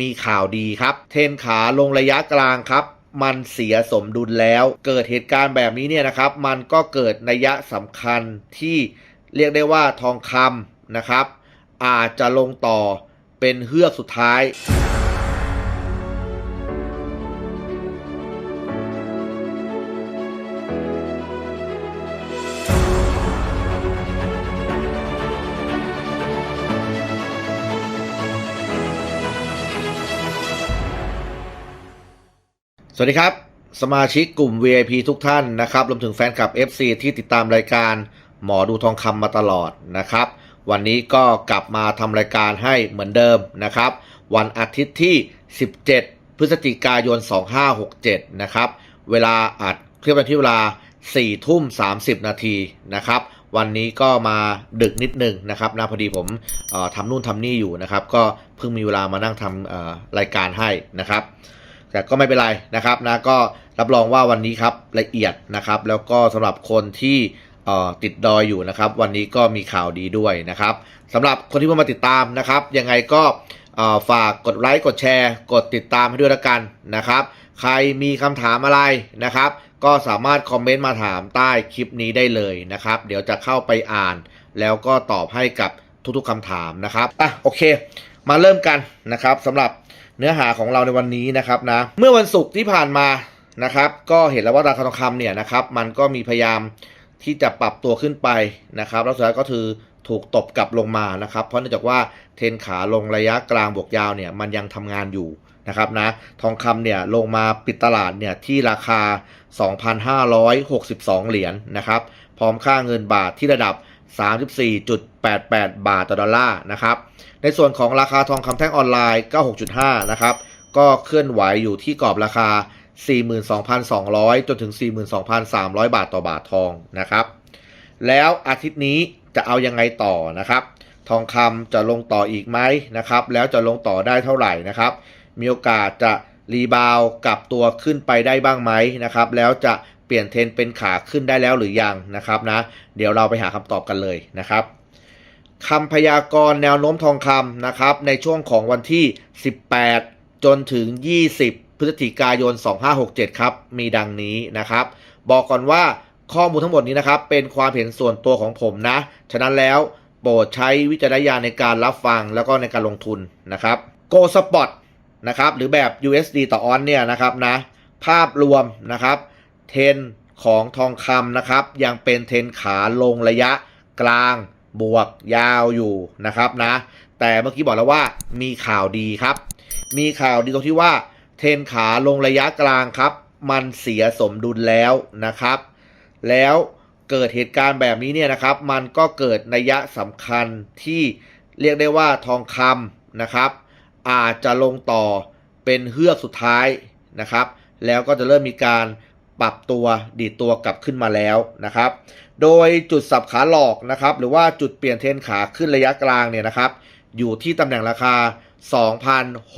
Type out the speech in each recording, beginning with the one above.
มีข่าวดีครับ เทนขาลงระยะกลางครับมันเสียสมดุลแล้ว เกิดเหตุการณ์แบบนี้เนี่ยนะครับ มันก็เกิดนัยสำคัญที่เรียกได้ว่าทองคำนะครับ อาจจะลงต่อเป็นเฮือกสุดท้าย สวัสดีครับ สมาชิกกลุ่ม VIP ทุกท่านนะครับรวมถึงแฟนคลับ FC ที่ติดตามรายการหมอดูทองคำมาตลอดนะครับ วันนี้ก็กลับมาทำรายการให้เหมือนเดิมนะครับ วันอาทิตย์ที่ 17 พฤศจิกายน 2567 นะครับ เวลาอัดเคลื่อนไปที่เวลา 4 ทุ่ม 30 นาทีนะครับ วันนี้ก็มาดึกนิดหนึงนะครับนะพอดีผมทำนู่นทำนี่อยู่นะครับ ก็เพิ่งมีเวลามานั่งทำรายการให้นะครับ แต่ก็ไม่เป็นไรนะครับนะก็รับรองว่าวันนี้ครับละเอียดนะครับ แล้วก็สำหรับคนที่ติดดอยอยู่นะครับ วันนี้ก็มีข่าวดีด้วยนะครับสำหรับคนที่เพิ่งมาติดตามนะครับ ยังไงก็ฝากกดไลค์กดแชร์ กดติดตามให้ด้วยละกันนะครับ ใครมีคำถามอะไรนะครับ ก็สามารถคอมเมนต์มาถามใต้คลิปนี้ได้เลยนะครับ เดี๋ยวจะเข้าไปอ่าน แล้วก็ตอบให้กับทุกๆคำถามนะครับอะโอเค มาเริ่มกันนะครับสำหรับ เนื้อหาของเราในวันนี้นะครับนะเมื่อวันศุกร์ที่ผ่านมานะครับ ก็เห็นแล้วว่าราคาทองคำเนี่ยนะครับมันก็มีพยายามที่จะปรับตัวขึ้นไปนะครับ แล้วสุดท้ายก็คือถูกตบกลับลงมานะครับ เพราะเนื่องจากว่าเทนขาลงระยะกลางบวกยาวเนี่ยมันยังทำงานอยู่นะครับนะทองคำเนี่ยลงมาปิดตลาดเนี่ยที่ราคา 2,562 เหรียญนะครับ พร้อมค่าเงินบาทที่ระดับ 34.88 บาทต่อดอลลาร์นะครับในส่วนของราคาทองคำแท่งออนไลน์ 96.5 นะครับก็เคลื่อนไหวอยู่ที่กรอบราคา 42,200 จนถึง 42,300 บาทต่อบาททองนะครับแล้วอาทิตย์นี้จะเอายังไงต่อนะครับ ทองคำจะลงต่ออีกไหมนะครับ แล้วจะลงต่อได้เท่าไหร่นะครับ มีโอกาสจะรีบาวกลับตัวขึ้นไปได้บ้างไหมนะครับ แล้วจะ ลี่ยนเทรนเป็นขาขึ้นได้แล้วหรือยังนะครับนะ เดี๋ยวเราไปหาคำตอบกันเลยนะครับคำพยากรณ์แนวโน้มทองคำนะครับ ในช่วงของวันที่ 18 จนถึง 20 พฤศจิกายน 2567 ครับ มีดังนี้นะครับ บอกก่อนว่าข้อมูลทั้งหมดนี้นะครับ เป็นความเห็นส่วนตัวของผมนะ ฉะนั้นแล้วโปรดใช้วิจารณญาณในการรับฟังแล้วก็ในการลงทุนนะครับ Go Spot นะครับ หรือแบบ USD ต่อออนเนี่ยนะครับนะ ภาพรวมนะครับ เทรนของทองคำนะครับ ยังเป็นเทรนขาลงระยะกลางบวกยาวอยู่นะครับนะ แต่เมื่อกี้บอกแล้วว่ามีข่าวดีครับ มีข่าวดีตรงที่ว่า เทรนขาลงระยะกลางครับ มันเสียสมดุลแล้วนะครับ แล้วเกิดเหตุการณ์แบบนี้เนี่ยนะครับ มันก็เกิดนัยสำคัญที่เรียกได้ว่าทองคำนะครับ อาจจะลงต่อเป็นเฮือกสุดท้ายนะครับ แล้วก็จะเริ่มมีการ ปรับตัวดีดตัวกลับขึ้นมาแล้วนะครับ โดยจุดสับขาหลอกนะครับหรือว่าจุดเปลี่ยนเทรนขาขึ้นระยะกลางเนี่ยนะครับ อยู่ที่ตำแหน่งราคา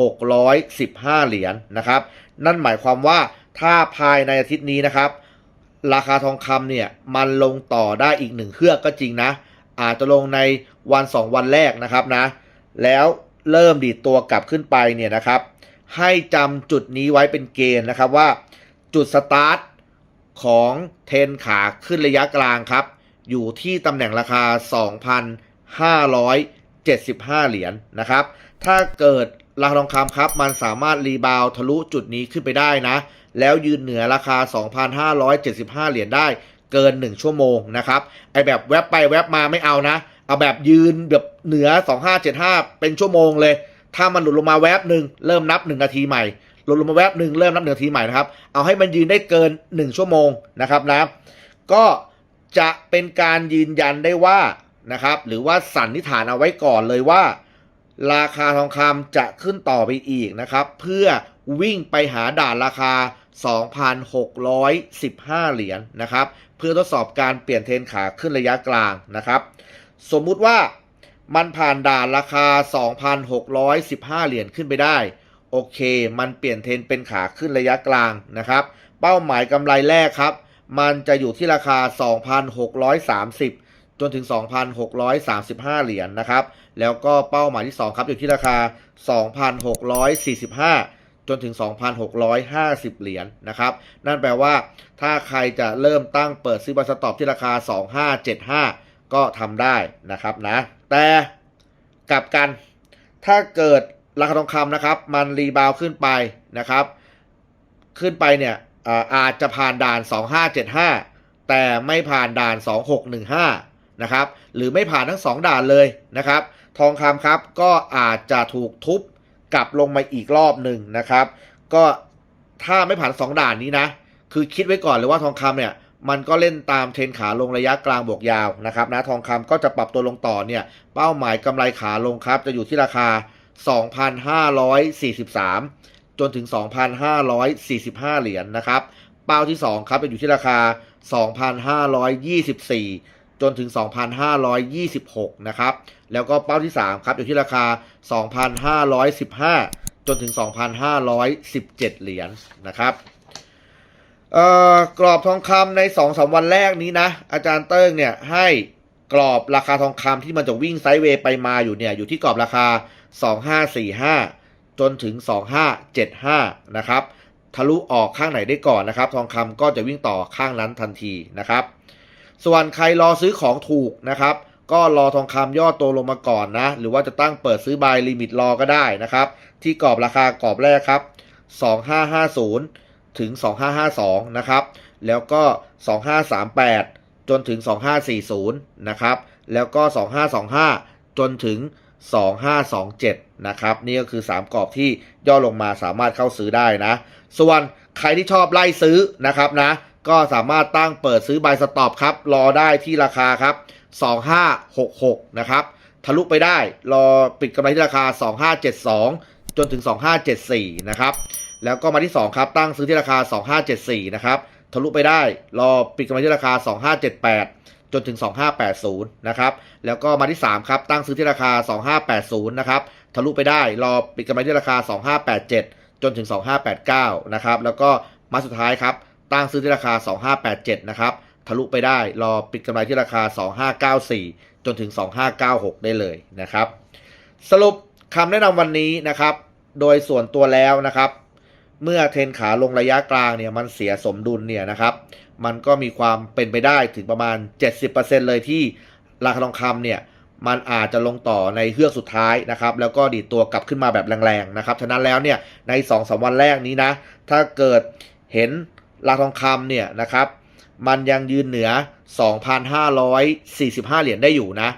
2,615 เหรียญนะครับ นั่นหมายความว่าถ้าภายในอาทิตย์นี้นะครับ ราคาทองคำเนี่ยมันลงต่อได้อีกหนึ่งเครือกก็จริงนะ อาจจะลงในวัน 2 วันแรกนะครับนะ แล้วเริ่มดีดตัวกลับขึ้นไปเนี่ยนะครับ ให้จำจุดนี้ไว้เป็นเกณฑ์นะครับว่า จุดสตาร์ทของเทนขาขึ้นระยะกลางครับ อยู่ที่ตำแหน่งราคา 2,575 เหรียญนะครับ ถ้าเกิดราคาทองคำครับ มันสามารถรีบาวทะลุจุดนี้ขึ้นไปได้นะ แล้วยืนเหนือราคา 2,575 เหรียญได้เกิน 1 ชั่วโมงนะครับ ไอแบบแวบไปแวบมาไม่เอานะ เอาแบบยืนแบบเหนือ 2575 เป็นชั่วโมงเลย ถ้ามันหลุดลงมาแวบหนึ่งเริ่มนับ 1 นาทีใหม่ ลุดลงมาแวบหนึ่งเริ่มนับหนึ่งทีใหม่นะครับ เอาให้มันยืนได้เกิน 1 ชั่วโมงนะครับนะก็จะเป็นการยืนยันได้ว่านะครับหรือว่าสันนิษฐานเอาไว้ก่อนเลยว่า ราคาทองคำจะขึ้นต่อไปอีกนะครับ เพื่อวิ่งไปหาด่านราคา 2,615 เหรียญนะครับ เพื่อทดสอบการเปลี่ยนเทรนขาขึ้นระยะกลางนะครับ สมมุติว่ามันผ่านด่านราคา 2,615 เหรียญขึ้นไปได้ โอเค มันเปลี่ยนเทรนเป็นขาขึ้นระยะกลางนะครับ เป้าหมายกำไรแรกครับ มันจะอยู่ที่ราคา 2,630 จนถึง 2,635 เหรียญนะครับ แล้วก็เป้าหมายที่ 2 ครับ อยู่ที่ราคา 2,645 จนถึง 2,650 เหรียญนะครับ นั่นแปลว่า ถ้าใครจะเริ่มตั้งเปิดซื้อบาสต็อปที่ราคา 2575 ก็ทำได้นะครับนะ แต่กลับกัน ถ้าเกิด ราคาทองคำนะครับ มันรีบาวขึ้นไปนะครับ ขึ้นไปเนี่ยอาจจะผ่านด่าน 2575 แต่ไม่ผ่านด่าน 2615 นะครับ หรือไม่ผ่านทั้ง 2 ด่านเลยนะครับ ทองคำครับก็อาจจะถูกทุบกลับลงมาอีกรอบหนึ่งนะครับ ก็ถ้าไม่ผ่าน 2 ด่านนี้นะ คือคิดไว้ก่อนเลยว่าทองคำเนี่ยมันก็เล่นตามเทรนขาลงระยะกลางบวกยาวนะครับนะทองคำก็จะปรับตัวลงต่อเนี่ย เป้าหมายกำไรขาลงครับ จะอยู่ที่ราคา 2,543 จนถึง 2,545 เหรียญนะครับ เป้าที่ 2 ครับจะอยู่ที่ราคา 2,524 จนถึง 2,526 นะครับ แล้วก็เป้าที่ 3 ครับอยู่ที่ราคา 2,515 จนถึง 2,517 เหรียญนะครับกรอบทองคำใน2อสวันแรกนี้นะ อาจารย์เติ้งเนี่ยให้กรอบราคาทองคำที่มันจะวิ่งไซด์เวย์ไปมาอยู่เนี่ยอยู่ที่กรอบราคา 2545 จนถึง 2575 นะครับ ทะลุออกข้างไหนได้ก่อนนะครับ ทองคำก็จะวิ่งต่อข้างนั้นทันทีนะครับ ส่วนใครรอซื้อของถูกนะครับ ก็รอทองคำย่อตัวลงมาก่อนนะ หรือว่าจะตั้งเปิดซื้อบายลิมิตรอก็ได้นะครับ ที่กรอบราคากรอบแรกครับ 2550 ถึง 2552 นะครับ แล้วก็ 2538 จนถึง 2540 นะครับ แล้วก็ 2525 จนถึง 2527 นะครับ นี่ก็คือ 3กรอบที่ย่อลงมาสามารถเข้าซื้อได้นะ ส่วนใครที่ชอบไล่ซื้อนะครับนะ ก็สามารถตั้งเปิดซื้อบายสต็อปครับ รอได้ที่ราคาครับ 2566 นะครับ ทะลุไปได้รอปิดกำไรที่ราคา 2572 จนถึง 2574 นะครับ แล้วก็มาที่ 2 ครับตั้งซื้อที่ราคา 2574 นะครับ ทะลุไปได้รอปิดกำไรที่ราคา 2578 จนถึง 2580 นะครับ แล้วก็มาที่ 3 ครับ ตั้งซื้อที่ราคา 2580 นะครับ ทะลุไปได้ รอปิดกำไรที่ราคา 2587 จนถึง 2589 นะครับ แล้วก็มาสุดท้ายครับ ตั้งซื้อที่ราคา 2587 นะครับ ทะลุไปได้ รอปิดกำไรที่ราคา 2594 จนถึง 2596 ได้เลยนะครับ สรุปคำแนะนำวันนี้นะครับ โดยส่วนตัวแล้วนะครับ เมื่อเทรนขาลงระยะกลางเนี่ยมันเสียสมดุลเนี่ยนะครับ มันก็มีความเป็นไปได้ถึงประมาณ 70%เลยที่ราคาทองคำเนี่ยมันอาจจะลงต่อในเฮือกสุดท้ายนะครับ แล้วก็ดีดตัวกลับขึ้นมาแบบแรงๆนะครับฉะนั้นแล้วเนี่ยใน2อสวันแรกนี้นะ ถ้าเกิดเห็นราคาทองคำเนี่ยนะครับ มันยังยืนเหนือ 2,545 เหรียญได้อยู่นะ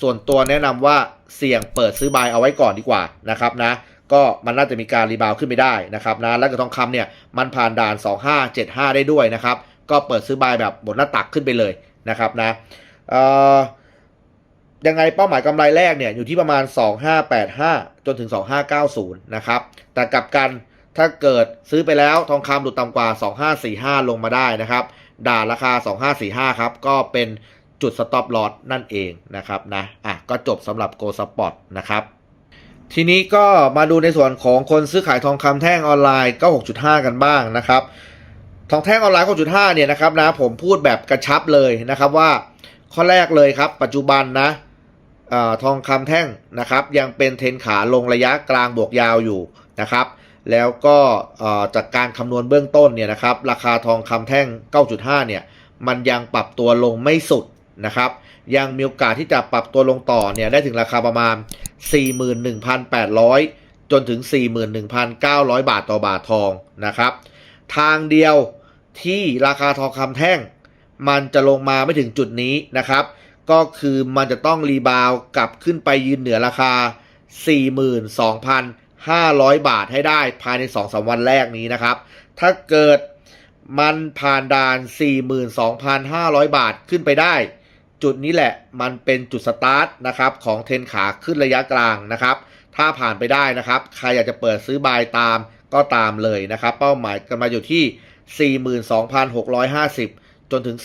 ส่วนตัวแนะนำว่าเสี่ยงเปิดซื้อบายเอาไว้ก่อนดีกว่านะครับนะ ก็มันน่าจะมีการรีบาวขึ้นไปได้นะครับนะแล้วก็ทองคำเนี่ยมันผ่านด่าน 2575 ได้ด้วยนะครับ ก็เปิดซื้อบายแบบบนหน้าตักขึ้นไปเลยนะครับนะเอ่ยังไงเป้าหมายกำไรแรกเนี่ยอยู่ที่ประมาณ 2585 จนถึง 2590 นะครับ แต่กลับกันถ้าเกิดซื้อไปแล้วทองคำหลุดต่ำกว่า 2545 ลงมาได้นะครับ ด่านราคา 2545 ครับ ก็เป็นจุดสต็อปลอสนั่นเองนะครับนะ อะ ก็จบสำหรับ Go Spot นะครับ ทีนี้ก็มาดูในส่วนของคนซื้อขายทองคำแท่งออนไลน์ก็ 6.5 กันบ้างนะครับ ทองแท่งออนไลน์ 6.5 เนี่ยนะครับนะผมพูดแบบกระชับเลยนะครับว่าข้อแรกเลยครับ ปัจจุบันนะออทองคำแท่งนะครับ ยังเป็นเทรนขาลงระยะกลางบวกยาวอยู่นะครับ แล้วก็จากการคำนวณเบื้องต้นเนี่ยนะครับ ราคาทองคำแท่ง 9.5 เนี่ย มันยังปรับตัวลงไม่สุดนะครับ ยังมีโอกาสที่จะปรับตัวลงต่อเนี่ยได้ถึงราคาประมาณ 41,800 จนถึง 41,900 บาทต่อบาททองนะครับ ทางเดียวที่ราคาทองคำแท่ง มันจะลงมาไม่ถึงจุดนี้นะครับ ก็คือมันจะต้องรีบาวกลับขึ้นไปยืนเหนือราคา 42,500 บาทให้ได้ภายใน 2-3 วันแรกนี้นะครับ ถ้าเกิดมันผ่านด่าน 42,500 บาทขึ้นไปได้ จุดนี้แหละมันเป็นจุดสตาร์ทนะครับของเทนขาขึ้นระยะกลางนะครับ ถ้าผ่านไปได้นะครับ ใครอยากจะเปิดซื้อบายตามก็ตามเลยนะครับ เป้าหมายกันมาอยู่ที่ 42,650 จนถึง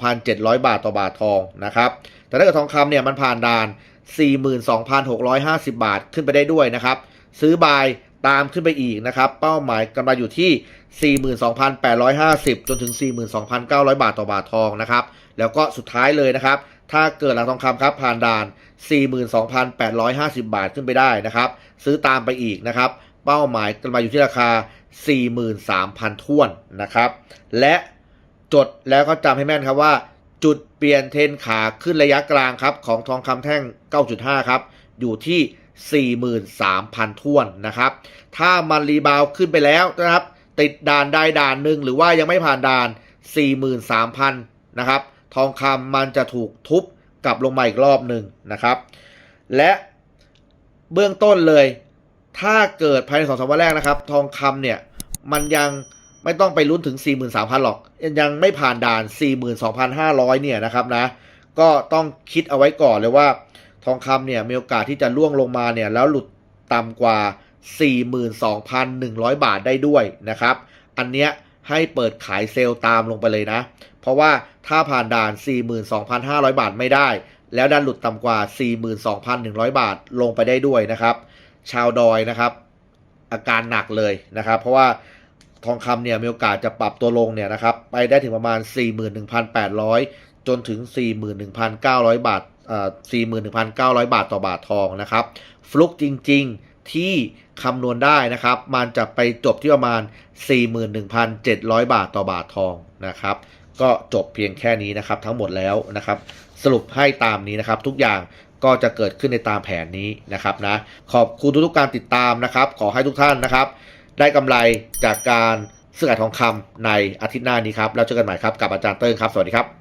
42,700 บาทต่อบาททองนะครับ แต่ถ้าเกิดทองคำเนี่ยมันผ่านด่าน 42,650 บาทขึ้นไปได้ด้วยนะครับ ซื้อบายตามขึ้นไปอีกนะครับ เป้าหมายกำไรอยู่ที่ 42,850 จนถึง 42,900 บาทต่อบาททองนะครับ แล้วก็สุดท้ายเลยนะครับ ถ้าเกิดราคาทองคำครับผ่านด่าน 42,850 บาทขึ้นไปได้นะครับ ซื้อตามไปอีกนะครับ เป้าหมายกันมาอยู่ที่ราคา 43,000ท้วนนะครับ และจดแล้วก็จำให้แม่นครับว่า จุดเปลี่ยนเทนขาขึ้นระยะกลางครับ ของทองคำแท่ง 9.5 ครับ อยู่ที่43,000ท้วนนะครับ ถ้ามันรีบาวขึ้นไปแล้วนะครับ ติดด่านใดด่านหนึ่งหรือว่ายังไม่ผ่านด่าน 43,000 นะครับ ทองคำมันจะถูกทุบกลับลงมาอีกรอบหนึ่งนะครับ และเบื้องต้นเลย ถ้าเกิดภายในสองสามวันแรกนะครับ ทองคำเนี่ยมันยังไม่ต้องไปลุ้นถึง 43,000 หรอก ยังไม่ผ่านด่าน 42,500 เนี่ยนะครับนะ ก็ต้องคิดเอาไว้ก่อนเลยว่าทองคำเนี่ยมีโอกาสที่จะล่วงลงมาเนี่ยแล้วหลุดต่ำกว่า 42,100 บาทได้ด้วยนะครับ อันเนี้ยให้เปิดขายเซลล์ตามลงไปเลยนะ เพราะว่าถ้าผ่านด่าน 42,500 บาทไม่ได้ แล้วดันหลุดต่ำกว่า 42,100 บาทลงไปได้ด้วยนะครับ ชาวดอยนะครับ อาการหนักเลยนะครับ เพราะว่าทองคำเนี่ยมีโอกาสจะปรับตัวลงเนี่ยนะครับ ไปได้ถึงประมาณ 41,800 จนถึง 41,900 บาทเอ่อ41,900 บาทต่อบาททองนะครับ ฟลุกจริง ๆที่คำนวณได้นะครับ มันจะไปจบที่ประมาณ 41,700 บาทต่อบาททองนะครับ ก็จบเพียงแค่นี้นะครับ ทั้งหมดแล้วนะครับ สรุปให้ตามนี้นะครับ ทุกอย่างก็จะเกิดขึ้นในตามแผนนี้นะครับนะขอบคุณทุกๆการติดตามนะครับ ขอให้ทุกท่านนะครับ ได้กำไรจากการซื้อขายทองคำในอาทิตย์หน้านี้ครับแล้วเจอกันใหม่ครับกับอาจารย์เติ้งครับสวัสดีครับ